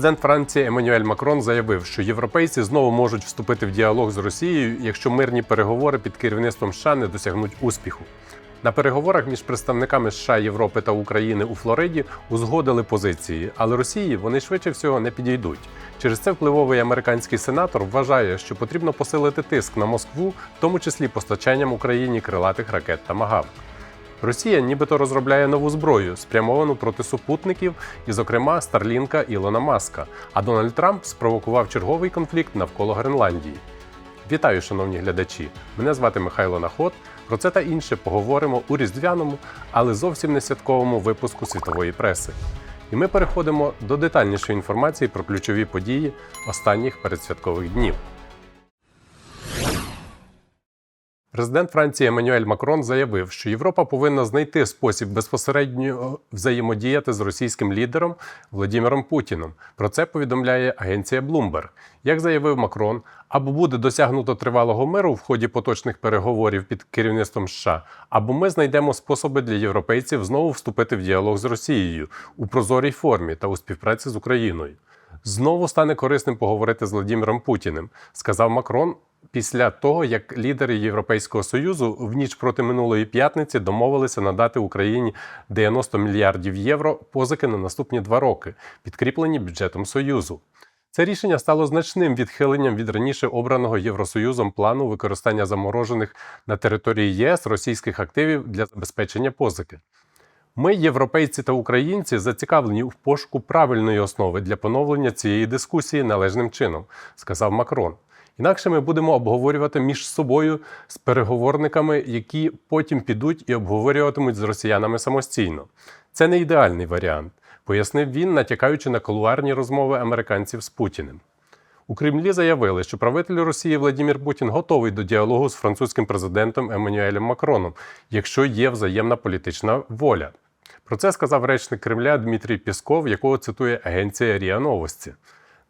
Президент Франції Еммануель Макрон заявив, що європейці знову можуть вступити в діалог з Росією, якщо мирні переговори під керівництвом США не досягнуть успіху. На переговорах між представниками США, Європи та України у Флориді узгодили позиції, але Росії вони швидше всього не підійдуть. Через це впливовий американський сенатор вважає, що потрібно посилити тиск на Москву, в тому числі постачанням Україні крилатих ракет та магавк. Росія нібито розробляє нову зброю, спрямовану проти супутників, і, зокрема, Старлінка Ілона Маска. А Дональд Трамп спровокував черговий конфлікт навколо Гренландії. Вітаю, шановні глядачі! Мене звати Михайло Наход. Про це та інше поговоримо у різдвяному, але зовсім не святковому випуску світової преси. І ми переходимо до детальнішої інформації про ключові події останніх передсвяткових днів. Президент Франції Еммануель Макрон заявив, що Європа повинна знайти спосіб безпосередньо взаємодіяти з російським лідером Владимиром Путіном. Про це повідомляє агенція Bloomberg. Як заявив Макрон, або буде досягнуто тривалого миру в ході поточних переговорів під керівництвом США, або ми знайдемо способи для європейців знову вступити в діалог з Росією у прозорій формі та у співпраці з Україною. Знову стане корисним поговорити з Владимиром Путіним, сказав Макрон після того, як лідери Європейського союзу в ніч проти минулої п'ятниці домовилися надати Україні 90 мільярдів євро позики на наступні два роки, підкріплені бюджетом Союзу. Це рішення стало значним відхиленням від раніше обраного Євросоюзом плану використання заморожених на території ЄС російських активів для забезпечення позики. Ми, європейці та українці, зацікавлені в пошуку правильної основи для поновлення цієї дискусії належним чином, сказав Макрон. Інакше ми будемо обговорювати між собою з переговорниками, які потім підуть і обговорюватимуть з росіянами самостійно. Це не ідеальний варіант, пояснив він, натякаючи на колуарні розмови американців з Путіним. У Кремлі заявили, що правитель Росії Владимир Путін готовий до діалогу з французьким президентом Еммануелем Макроном, якщо є взаємна політична воля. Про це сказав речник Кремля Дмитрій Пісков, якого цитує агенція Ріа Новості.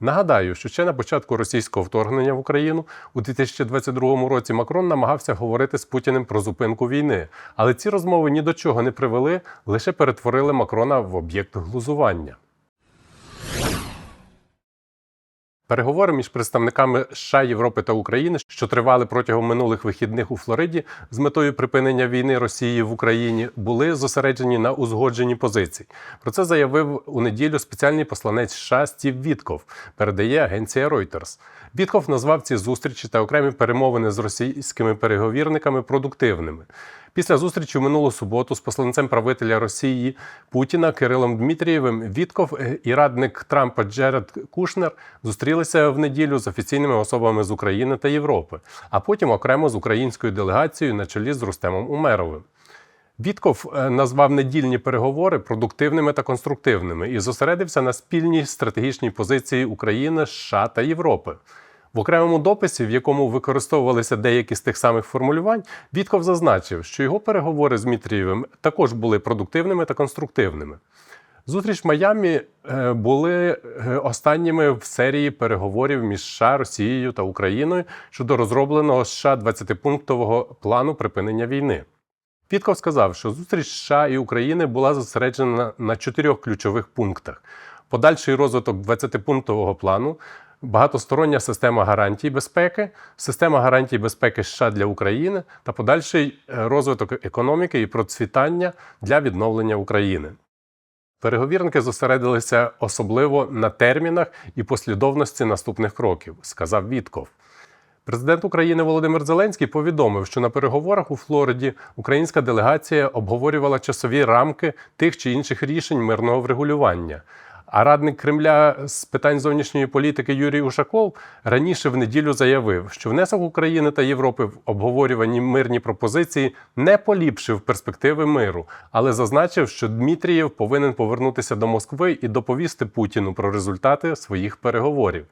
Нагадаю, що ще на початку російського вторгнення в Україну у 2022 році Макрон намагався говорити з Путіним про зупинку війни, але ці розмови ні до чого не привели, лише перетворили Макрона в об'єкт глузування. Переговори між представниками США, Європи та України, що тривали протягом минулих вихідних у Флориді з метою припинення війни Росії в Україні, були зосереджені на узгодженні позицій. Про це заявив у неділю спеціальний посланець США Стів Вітков, передає агенція Reuters. Вітков назвав ці зустрічі та окремі перемовини з російськими переговірниками продуктивними. Після зустрічі в минулу суботу з посланцем правителя Росії Путіна Кирилом Дмитрієвим Вітков і радник Трампа Джеред Кушнер зустрілися в неділю з офіційними особами з України та Європи, а потім окремо з українською делегацією на чолі з Рустемом Умеровим. Вітков назвав недільні переговори продуктивними та конструктивними і зосередився на спільній стратегічній позиції України, США та Європи. В окремому дописі, в якому використовувалися деякі з тих самих формулювань, Вітков зазначив, що його переговори з Дмитрієвим також були продуктивними та конструктивними. Зустріч в Майамі були останніми в серії переговорів між США, Росією та Україною щодо розробленого США 20-пунктового плану припинення війни. Вітков сказав, що зустріч США і України була зосереджена на чотирьох ключових пунктах: подальший розвиток 20-пунктового плану, багатостороння система гарантій безпеки, система гарантій безпеки США для України та подальший розвиток економіки і процвітання для відновлення України. Переговірники зосередилися особливо на термінах і послідовності наступних кроків, сказав Вітков. Президент України Володимир Зеленський повідомив, що на переговорах у Флориді українська делегація обговорювала часові рамки тих чи інших рішень мирного врегулювання. А радник Кремля з питань зовнішньої політики Юрій Ушаков раніше в неділю заявив, що внесок України та Європи в обговорювані мирні пропозиції не поліпшив перспективи миру, але зазначив, що Дмитрієв повинен повернутися до Москви і доповісти Путіну про результати своїх переговорів.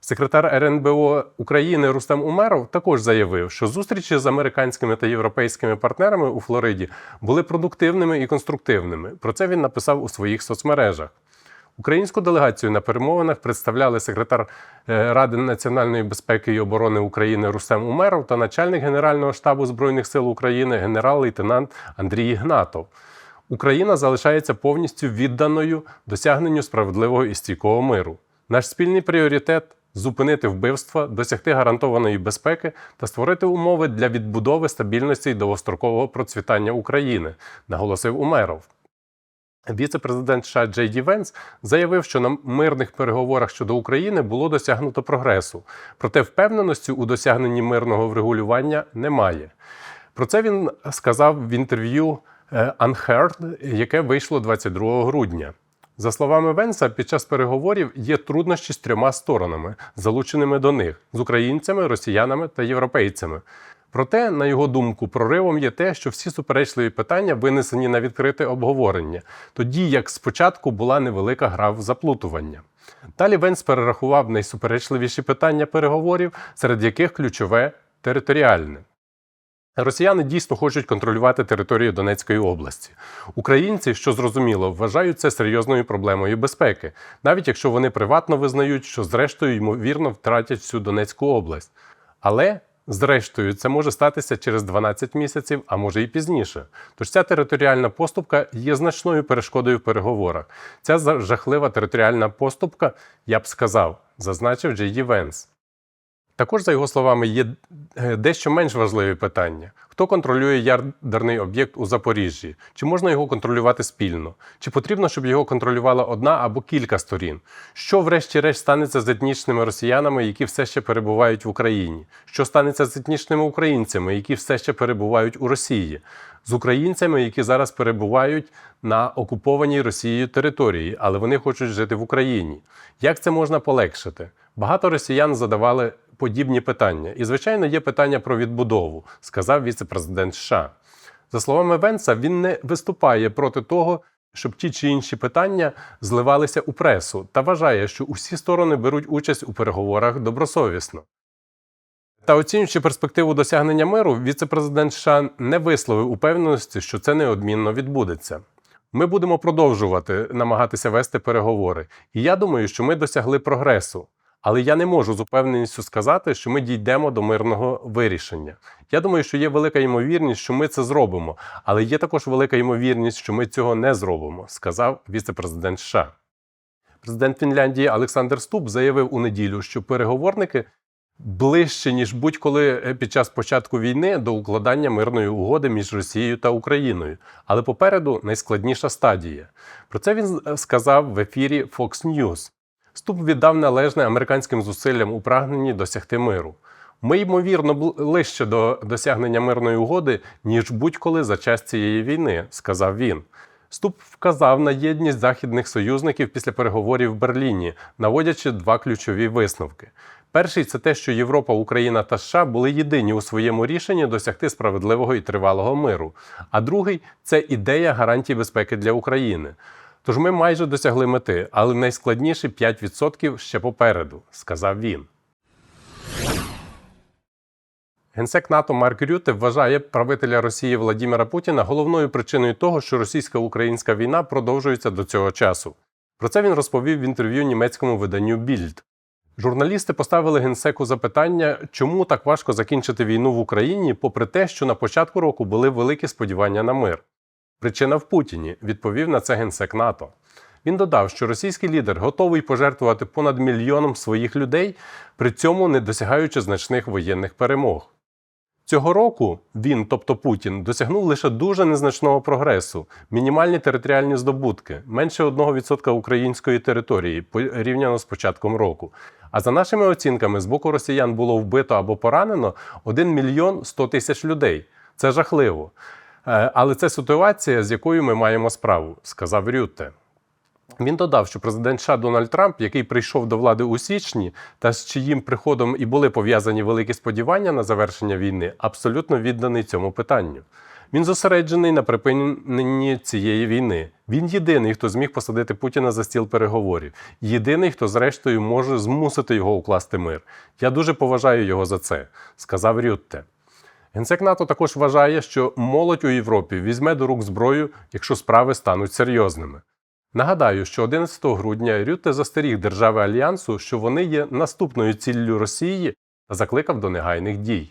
Секретар РНБО України Рустем Умеров також заявив, що зустрічі з американськими та європейськими партнерами у Флориді були продуктивними і конструктивними. Про це він написав у своїх соцмережах. Українську делегацію на перемовинах представляли секретар Ради національної безпеки і оборони України Рустем Умеров та начальник Генерального штабу Збройних сил України генерал-лейтенант Андрій Ігнатов. Україна залишається повністю відданою досягненню справедливого і стійкого миру. Наш спільний пріоритет зупинити вбивства, досягти гарантованої безпеки та створити умови для відбудови стабільності і довгострокового процвітання України, наголосив Умеров. Віце-президент США Джей Ді Венс заявив, що на мирних переговорах щодо України було досягнуто прогресу, проте впевненості у досягненні мирного врегулювання немає. Про це він сказав в інтерв'ю е, Unheard, яке вийшло 22 грудня. За словами Венса, під час переговорів є труднощі з трьома сторонами, залученими до них з українцями, росіянами та європейцями. Проте, на його думку, проривом є те, що всі суперечливі питання винесені на відкрите обговорення, тоді як спочатку була невелика гра в заплутування. Далі Венс перерахував найсуперечливіші питання переговорів, серед яких ключове територіальне. Росіяни дійсно хочуть контролювати територію Донецької області. Українці, що зрозуміло, вважають це серйозною проблемою безпеки, навіть якщо вони приватно визнають, що зрештою ймовірно втратять всю Донецьку область. Але зрештою це може статися через 12 місяців, а може і пізніше. Тож ця територіальна поступка є значною перешкодою в переговорах. Ця жахлива територіальна поступка, я б сказав, зазначив Джей Ді Венс. Також, за його словами, є е, дещо менш важливі питання: хто контролює ядерний об'єкт у Запоріжжі? Чи можна його контролювати спільно? Чи потрібно, щоб його контролювала одна або кілька сторін? Що, врешті-решт, станеться з етнічними росіянами, які все ще перебувають в Україні? Що станеться з етнічними українцями, які все ще перебувають у Росії? З українцями, які зараз перебувають на окупованій Росією території, але вони хочуть жити в Україні. Як це можна полегшити? Багато росіян задавали подібні питання. І, звичайно, є питання про відбудову, сказав віце-президент США. За словами Венса, він не виступає проти того, щоб ті чи інші питання зливалися у пресу, та вважає, що усі сторони беруть участь у переговорах добросовісно. Та оцінюючи перспективу досягнення миру, віце-президент США не висловив упевненості, що це неодмінно відбудеться. Ми будемо продовжувати намагатися вести переговори, і я думаю, що ми досягли прогресу. Але я не можу з упевненістю сказати, що ми дійдемо до мирного вирішення. Я думаю, що є велика ймовірність, що ми це зробимо, але є також велика ймовірність, що ми цього не зробимо, сказав віце-президент США. Президент Фінляндії Олександр Ступ заявив у неділю, що переговорники ближче, ніж будь-коли е, під час початку війни до укладання мирної угоди між Росією та Україною. Але попереду найскладніша стадія. Про це він е, сказав в ефірі Fox News. Ступ віддав належне американським зусиллям у прагненні досягти миру. Ми, ймовірно, ближче до досягнення мирної угоди, ніж будь-коли за час цієї війни, сказав він. Ступ вказав на єдність західних союзників після переговорів в Берліні, наводячи два ключові висновки. Перший це те, що Європа, Україна та США були єдині у своєму рішенні досягти справедливого і тривалого миру. А другий це ідея гарантій безпеки для України. Тож ми майже досягли мети, але найскладніші 5% ще попереду, сказав він. Генсек НАТО Марк Рюте вважає правителя Росії Владіміра Путіна головною причиною того, що російсько-українська війна продовжується до цього часу. Про це він розповів в інтерв'ю німецькому виданню Більд. Журналісти поставили генсеку запитання, чому так важко закінчити війну в Україні, попри те, що на початку року були великі сподівання на мир. Причина в Путіні, відповів на це генсек НАТО. Він додав, що російський лідер готовий пожертвувати понад мільйоном своїх людей, при цьому не досягаючи значних воєнних перемог. Цього року він, тобто Путін, досягнув лише дуже незначного прогресу, мінімальні територіальні здобутки, менше 1% української території порівняно з початком року. А за нашими оцінками, з боку росіян було вбито або поранено 1 мільйон 100 тисяч людей. Це жахливо. Е, Але це ситуація, з якою ми маємо справу, сказав Рютте. Він додав, що президент США Дональд Трамп, який прийшов до влади у січні, та з чиїм приходом і були пов'язані великі сподівання на завершення війни, абсолютно відданий цьому питанню. Він зосереджений на припиненні цієї війни. Він єдиний, хто зміг посадити Путіна за стіл переговорів. Єдиний, хто, зрештою, може змусити його укласти мир. Я дуже поважаю його за це, сказав Рютте. Генсек НАТО також вважає, що молодь у Європі візьме до рук зброю, якщо справи стануть серйозними. Нагадаю, що 11 грудня Рютте застеріг держави Альянсу, що вони є наступною ціллю Росії та закликав до негайних дій.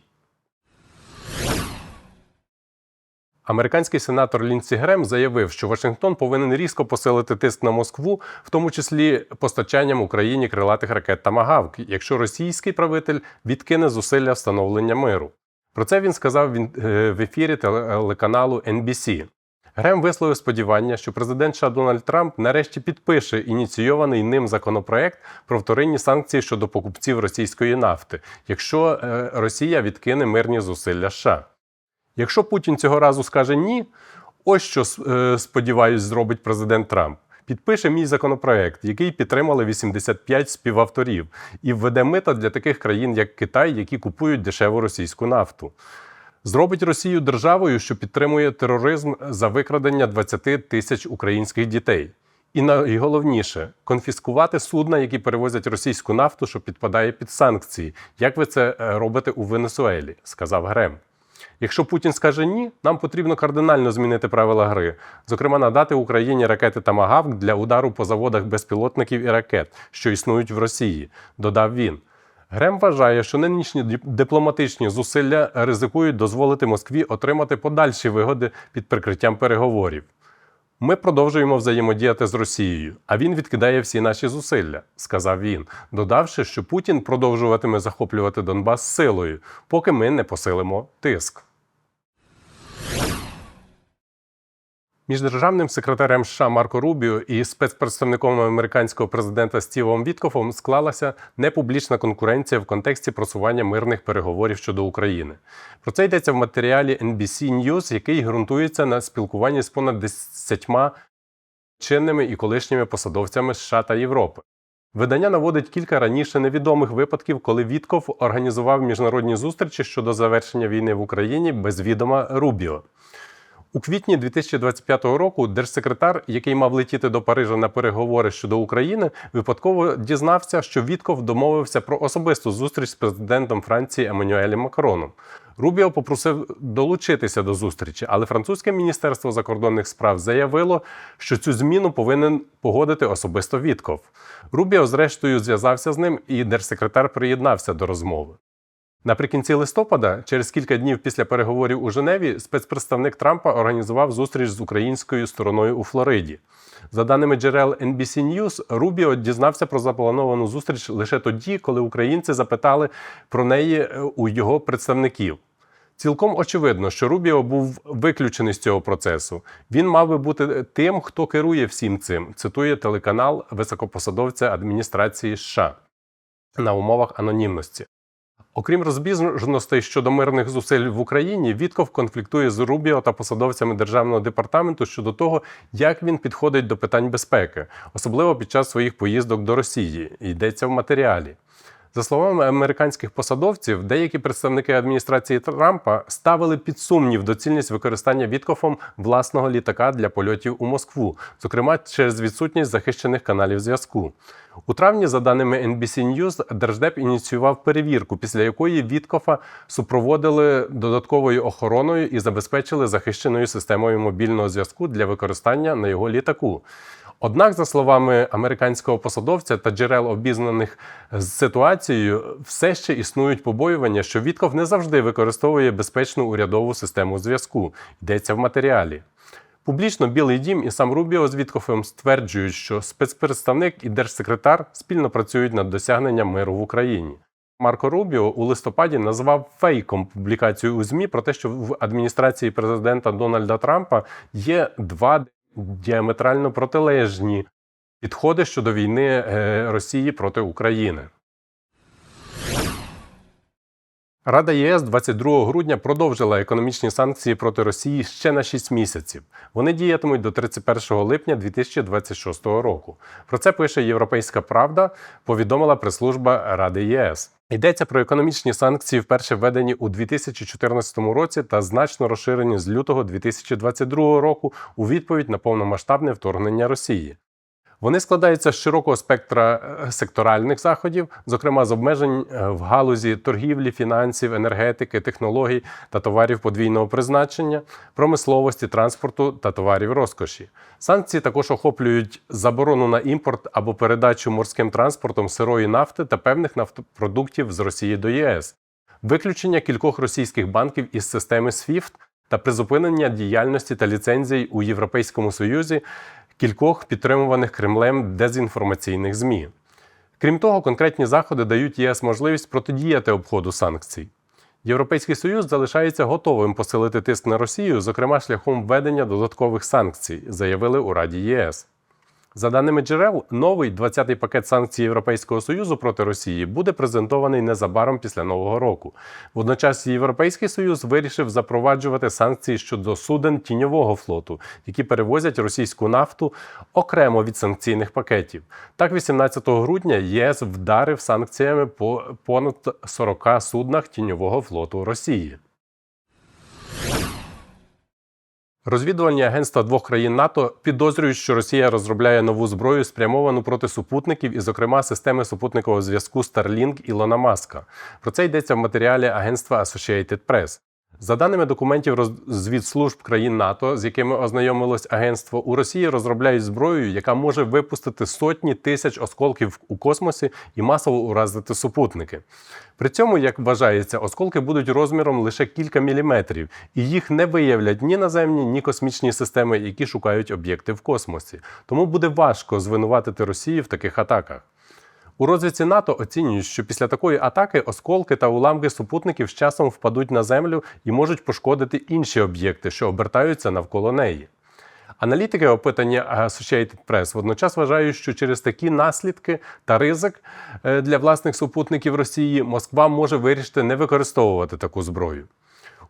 Американський сенатор Лінсі Грем заявив, що Вашингтон повинен різко посилити тиск на Москву, в тому числі постачанням Україні крилатих ракет Тамагавк, якщо російський правитель відкине зусилля встановлення миру. Про це він сказав е, в ефірі телеканалу NBC. Грем висловив сподівання, що президент США Дональд Трамп нарешті підпише ініційований ним законопроект про вторинні санкції щодо покупців російської нафти, якщо е, Росія відкине мирні зусилля США. Якщо Путін цього разу скаже ні, ось що е, сподіваюсь, зробить президент Трамп. Підпише мій законопроект, який підтримали 85 співавторів, і введе мита для таких країн, як Китай, які купують дешеву російську нафту. Зробить Росію державою, що підтримує тероризм за викрадення 20 тисяч українських дітей. І найголовніше конфіскувати судна, які перевозять російську нафту, що підпадає під санкції. Як ви це е, робите у Венесуелі? сказав Грем. Якщо Путін скаже ні, нам потрібно кардинально змінити правила гри, зокрема, надати Україні ракети Тамагавк для удару по заводах безпілотників і ракет, що існують в Росії, додав він. Грем вважає, що нинішні дипломатичні зусилля ризикують дозволити Москві отримати подальші вигоди під прикриттям переговорів. Ми продовжуємо взаємодіяти з Росією, а він відкидає всі наші зусилля, сказав він, додавши, що Путін продовжуватиме захоплювати Донбас силою, поки ми не посилимо тиск. Між державним секретарем США Марко Рубіо і спецпредставником американського президента Стівом Віткофом склалася непублічна конкуренція в контексті просування мирних переговорів щодо України. Про це йдеться в матеріалі NBC News, який ґрунтується на спілкуванні з понад десятьма чинними і колишніми посадовцями США та Європи. Видання наводить кілька раніше невідомих випадків, коли Вітков організував міжнародні зустрічі щодо завершення війни в Україні без відома Рубіо. У квітні 2025 року держсекретар, який мав летіти до Парижа на переговори щодо України, випадково дізнався, що Вітков домовився про особисту зустріч з президентом Франції Еммануелем Макроном. Рубіо попросив долучитися до зустрічі, але французьке міністерство закордонних справ заявило, що цю зміну повинен погодити особисто Вітков. Рубіо, зрештою, зв'язався з ним, і держсекретар приєднався до розмови. Наприкінці листопада, через кілька днів після переговорів у Женеві, спецпредставник Трампа організував зустріч з українською стороною у Флориді. За даними джерел NBC News, Рубіо дізнався про заплановану зустріч лише тоді, коли українці запитали про неї е, у його представників. Цілком очевидно, що Рубіо був виключений з цього процесу. Він мав би бути тим, хто керує всім цим, цитує телеканал високопосадовця адміністрації США на умовах анонімності. Окрім розбіжностей щодо мирних зусиль в Україні, Вітков конфліктує з Рубіо та посадовцями державного департаменту щодо того, як він підходить до питань безпеки, особливо під час своїх поїздок до Росії. Йдеться в матеріалі. За словами американських посадовців, деякі представники адміністрації Трампа ставили під сумнів доцільність використання Віткофом власного літака для польотів у Москву, зокрема через відсутність захищених каналів зв'язку. У травні, за даними NBC News, Держдеп ініціював перевірку, після якої Віткофа супроводили додатковою охороною і забезпечили захищеною системою мобільного зв'язку для використання на його літаку. Однак, за словами американського посадовця та джерел обізнаних з ситуацією, все ще існують побоювання, що Вітков не завжди використовує безпечну урядову систему зв'язку. Йдеться в матеріалі. Публічно Білий Дім і сам Рубіо з Віткофем стверджують, що спецпредставник і держсекретар спільно працюють над досягненням миру в Україні. Марко Рубіо у листопаді назвав фейком публікацію у ЗМІ про те, що в адміністрації президента Дональда Трампа є два діаметрально протилежні підходи щодо війни е, Росії проти України. Рада ЄС 22 грудня продовжила економічні санкції проти Росії ще на 6 місяців. Вони діятимуть до 31 липня 2026 року. Про це пише Європейська Правда, повідомила прес-служба Ради ЄС. Йдеться про економічні санкції, вперше введені у 2014 році та значно розширені з лютого 2022 року у відповідь на повномасштабне вторгнення Росії. Вони складаються з широкого спектра е, секторальних заходів, зокрема з обмежень е, в галузі торгівлі, фінансів, енергетики, технологій та товарів подвійного призначення, промисловості, транспорту та товарів розкоші. Санкції також охоплюють заборону на імпорт або передачу морським транспортом сирої нафти та певних нафтопродуктів з Росії до ЄС, виключення кількох російських банків із системи SWIFT та призупинення діяльності та ліцензій у Європейському Союзі кількох підтримуваних Кремлем дезінформаційних ЗМІ. Крім того, конкретні заходи дають ЄС можливість протидіяти обходу санкцій. Європейський Союз залишається готовим посилити тиск на Росію, зокрема шляхом введення додаткових санкцій, заявили у Раді ЄС. За даними джерел, новий 20-й пакет санкцій Європейського Союзу проти Росії буде презентований незабаром після нового року. Водночас Європейський Союз вирішив запроваджувати санкції щодо суден тіньового флоту, які перевозять російську нафту окремо від санкційних пакетів. Так, 18 грудня ЄС вдарив санкціями по понад 40 суднах тіньового флоту Росії. Розвідувальні агентства двох країн НАТО підозрюють, що Росія розробляє нову зброю, спрямовану проти супутників, і, зокрема, системи супутникового зв'язку Starlink Ілона Маска. Про це йдеться в матеріалі агентства Associated Press. За даними документів розвідслужб країн НАТО, з якими ознайомилось агентство, у Росії розробляють зброю, яка може випустити сотні тисяч осколків у космосі і масово уразити супутники. При цьому, як вважається, осколки будуть розміром лише кілька міліметрів, і їх не виявлять ні наземні, ні космічні системи, які шукають об'єкти в космосі. Тому буде важко звинуватити Росію в таких атаках. У розвідці НАТО оцінюють, що після такої атаки осколки та уламки супутників з часом впадуть на землю і можуть пошкодити інші об'єкти, що обертаються навколо неї. Аналітики, опитані Associated Press, водночас вважають, що через такі наслідки та ризик е, для власних супутників Росії Москва може вирішити не використовувати таку зброю.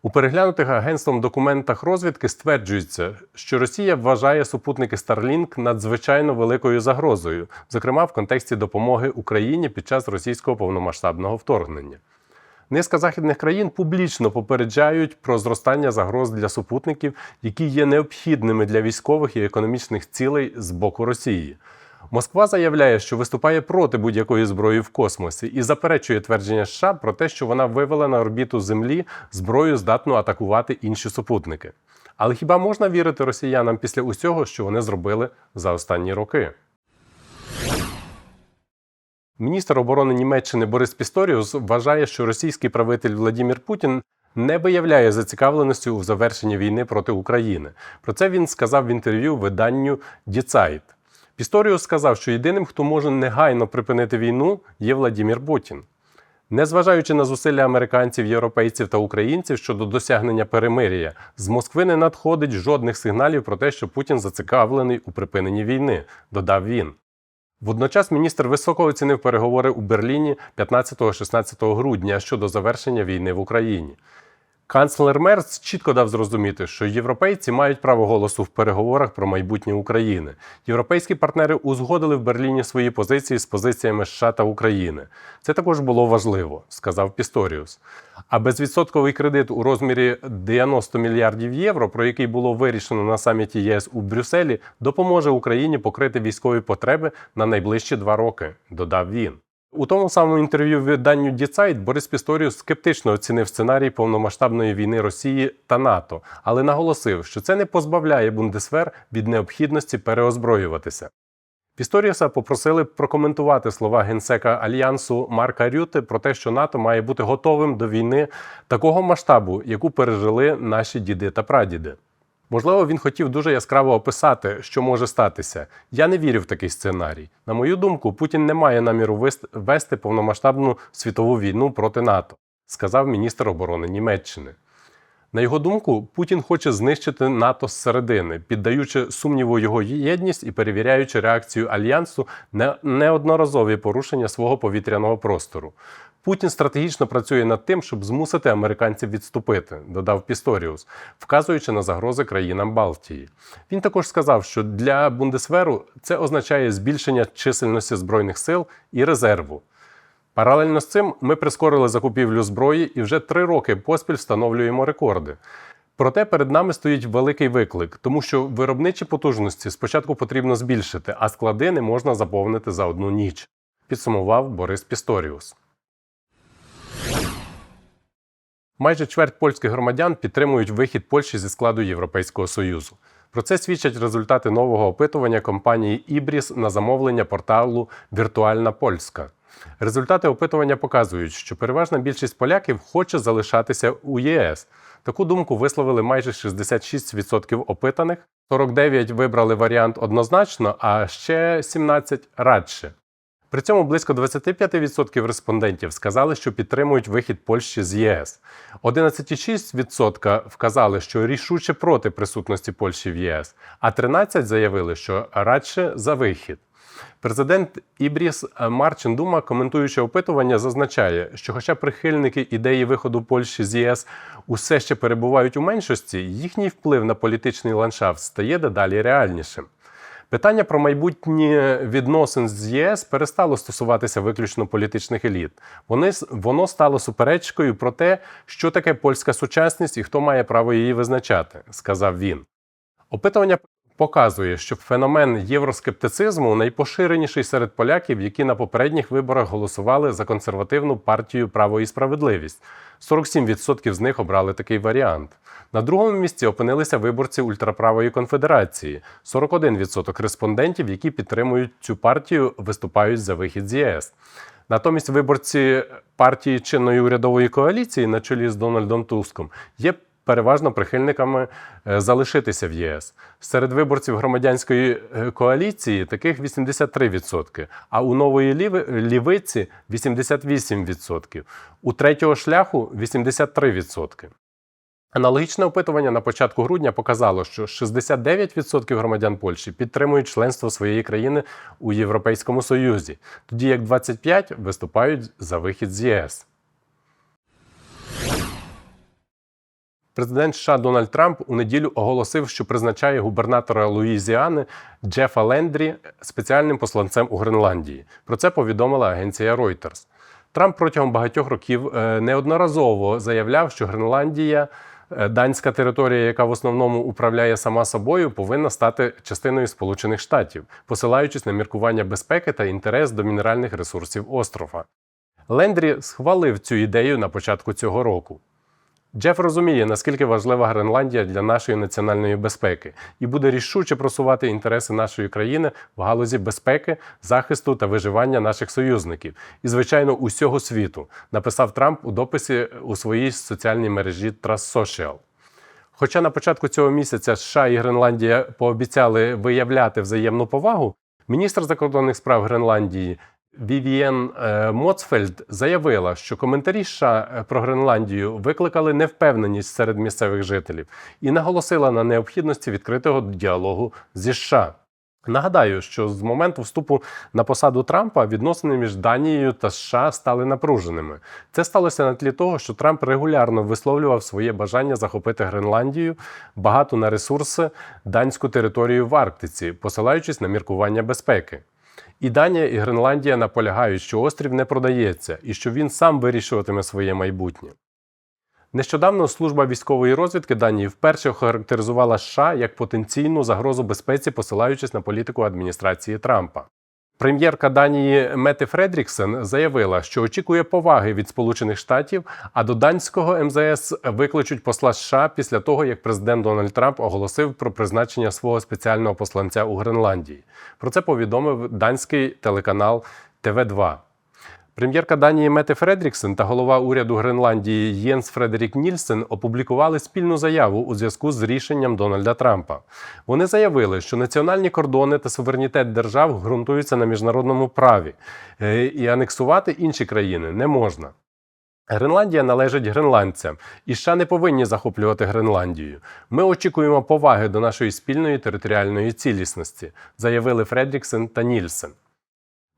У переглянутих агентством документах розвідки стверджується, що Росія вважає супутники Starlink надзвичайно великою загрозою, зокрема в контексті допомоги Україні під час російського повномасштабного вторгнення. Низка західних країн публічно попереджають про зростання загроз для супутників, які є необхідними для військових і економічних цілей з боку Росії. Москва заявляє, що виступає проти будь-якої зброї в космосі і заперечує твердження США про те, що вона вивела на орбіту Землі зброю, здатну атакувати інші супутники. Але хіба можна вірити росіянам після усього, що вони зробили за останні роки? Міністр оборони Німеччини Борис Пісторіус вважає, що російський правитель Владимир Путін не виявляє зацікавленості у завершенні війни проти України. Про це він сказав в інтерв'ю виданню Die Пісторіус сказав, що єдиним, хто може негайно припинити війну, є Владимир Путін. Незважаючи на зусилля американців, європейців та українців щодо досягнення перемир'я, з Москви не надходить жодних сигналів про те, що Путін зацікавлений у припиненні війни, додав він. Водночас міністр високо оцінив переговори у Берліні 15-16 грудня щодо завершення війни в Україні. Канцлер Мерц чітко дав зрозуміти, що європейці мають право голосу в переговорах про майбутнє України. Європейські партнери узгодили в Берліні свої позиції з позиціями США та України. Це також було важливо, сказав Пісторіус. А безвідсотковий кредит у розмірі 90 мільярдів євро, про який було вирішено на саміті ЄС у Брюсселі, допоможе Україні покрити військові потреби на найближчі два роки, додав він. У тому самому інтерв'ю виданню Діцайт Борис Пісторіус скептично оцінив сценарій повномасштабної війни Росії та НАТО, але наголосив, що це не позбавляє Бундесвер від необхідності переозброюватися. Пісторіуса попросили прокоментувати слова генсека альянсу Марка Рюти про те, що НАТО має бути готовим до війни такого масштабу, яку пережили наші діди та прадіди. Можливо, він хотів дуже яскраво описати, що може статися. Я не вірю в такий сценарій. На мою думку, Путін не має наміру вести повномасштабну світову війну проти НАТО, сказав міністр оборони Німеччини. На його думку, Путін хоче знищити НАТО зсередини, піддаючи сумніву його єдність і перевіряючи реакцію альянсу на неодноразові порушення свого повітряного простору. Путін стратегічно працює над тим, щоб змусити американців відступити, додав Пісторіус, вказуючи на загрози країнам Балтії. Він також сказав, що для Бундесверу це означає збільшення чисельності збройних сил і резерву. Паралельно з цим ми прискорили закупівлю зброї і вже три роки поспіль встановлюємо рекорди. Проте перед нами стоїть великий виклик, тому що виробничі потужності спочатку потрібно збільшити, а склади не можна заповнити за одну ніч. Підсумував Борис Пісторіус. Майже чверть польських громадян підтримують вихід Польщі зі складу Європейського Союзу. Про це свідчать результати нового опитування компанії Ібріс на замовлення порталу Віртуальна Польська. Результати опитування показують, що переважна більшість поляків хоче залишатися у ЄС. Таку думку висловили майже 66% опитаних, 49 вибрали варіант однозначно, а ще 17 радше. При цьому близько 25% респондентів сказали, що підтримують вихід Польщі з ЄС. 11,6% вказали, що рішуче проти присутності Польщі в ЄС, а 13 заявили, що радше за вихід. Президент Ібріс Марчин Дума, коментуючи опитування, зазначає, що, хоча прихильники ідеї виходу Польщі з ЄС усе ще перебувають у меншості, їхній вплив на політичний ландшафт стає дедалі реальнішим. Питання про майбутнє відносин з ЄС перестало стосуватися виключно політичних еліт. Вони, воно стало суперечкою про те, що таке польська сучасність і хто має право її визначати, сказав він. Опитування показує, що феномен євроскептицизму найпоширеніший серед поляків, які на попередніх виборах голосували за консервативну партію Право і справедливість. 47% з них обрали такий варіант. На другому місці опинилися виборці ультраправої конфедерації. 41% респондентів, які підтримують цю партію, виступають за вихід з ЄС. Натомість виборці партії чинної урядової коаліції на чолі з Дональдом Туском є переважно прихильниками е, залишитися в ЄС. Серед виборців громадянської е, коаліції таких 83%, а у нової лівиці 88%, у третього шляху 83%. Аналогічне опитування на початку грудня показало, що 69% громадян Польщі підтримують членство своєї країни у Європейському Союзі, тоді як 25% виступають за вихід з ЄС. Президент США Дональд Трамп у неділю оголосив, що призначає губернатора Луїзіани Джефа Лендрі спеціальним посланцем у Гренландії. Про це повідомила агенція Reuters. Трамп протягом багатьох років е, неодноразово заявляв, що Гренландія, е, данська територія, яка в основному управляє сама собою, повинна стати частиною Сполучених Штатів, посилаючись на міркування безпеки та інтерес до мінеральних ресурсів острова. Лендрі схвалив цю ідею на початку цього року. Джеф розуміє, наскільки важлива Гренландія для нашої національної безпеки, і буде рішуче просувати інтереси нашої країни в галузі безпеки, захисту та виживання наших союзників і, звичайно, усього світу, написав Трамп у дописі у своїй соціальній мережі Trust Social. Хоча на початку цього місяця США і Гренландія пообіцяли виявляти взаємну повагу, міністр закордонних справ Гренландії Вівієн е, Моцфельд заявила, що коментарі США е, про Гренландію викликали невпевненість серед місцевих жителів і наголосила на необхідності відкритого діалогу зі США. Нагадаю, що з моменту вступу на посаду Трампа відносини між Данією та США стали напруженими. Це сталося на тлі того, що Трамп регулярно висловлював своє бажання захопити Гренландію, багато на ресурси данську територію в Арктиці, посилаючись на міркування безпеки. І Данія і Гренландія наполягають, що острів не продається і що він сам вирішуватиме своє майбутнє. Нещодавно служба військової розвідки Данії вперше охарактеризувала США як потенційну загрозу безпеці, посилаючись на політику адміністрації Трампа. Прем'єрка Данії Мети Фредріксен заявила, що очікує поваги від Сполучених Штатів, а до данського МЗС викличуть посла США після того, як президент Дональд Трамп оголосив про призначення свого спеціального посланця у Гренландії. Про це повідомив данський телеканал ТВ 2 Прем'єрка Данії Мети Фредріксен та голова уряду Гренландії Єнс Фредерік Нільсен опублікували спільну заяву у зв'язку з рішенням Дональда Трампа. Вони заявили, що національні кордони та суверенітет держав ґрунтуються на міжнародному праві, е, і анексувати інші країни не можна. Гренландія належить гренландцям, і США не повинні захоплювати Гренландію. Ми очікуємо поваги до нашої спільної територіальної цілісності, заявили Фредріксен та Нільсен.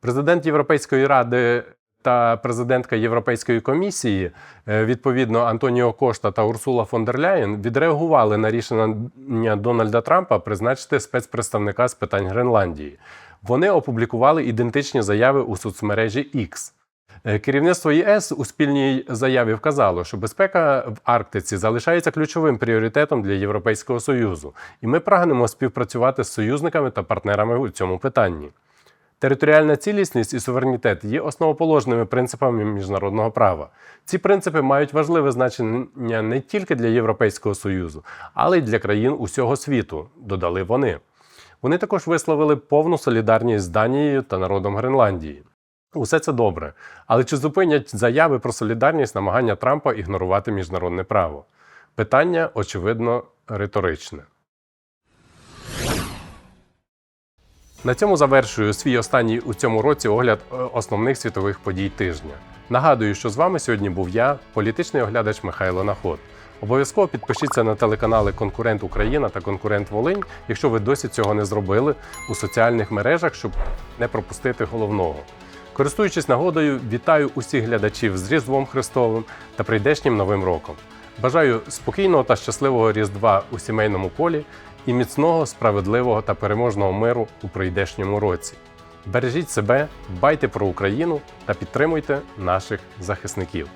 Президент Європейської ради та президентка Європейської комісії, е, відповідно Антоніо Кошта та Урсула фон дер Ляєн, відреагували на рішення Дональда Трампа призначити спецпредставника з питань Гренландії. Вони опублікували ідентичні заяви у соцмережі X. Е, Керівництво ЄС у спільній заяві вказало, що безпека в Арктиці залишається ключовим пріоритетом для Європейського союзу, і ми прагнемо співпрацювати з союзниками та партнерами у цьому питанні. Територіальна цілісність і суверенітет є основоположними принципами міжнародного права. Ці принципи мають важливе значення не тільки для Європейського союзу, але й для країн усього світу. Додали вони. Вони також висловили повну солідарність з Данією та народом Гренландії. Усе це добре. Але чи зупинять заяви про солідарність намагання Трампа ігнорувати міжнародне право? Питання, очевидно, риторичне. На цьому завершую свій останній у цьому році огляд е, основних світових подій тижня. Нагадую, що з вами сьогодні був я, політичний оглядач Михайло Наход. Обов'язково підпишіться на телеканали Конкурент Україна та Конкурент Волинь, якщо ви досі цього не зробили у соціальних мережах, щоб не пропустити головного. Користуючись нагодою, вітаю усіх глядачів з Різдвом Христовим та прийдешнім Новим роком. Бажаю спокійного та щасливого Різдва у сімейному полі і міцного, справедливого та переможного миру у прийдешньому році. Бережіть себе, дбайте про Україну та підтримуйте наших захисників.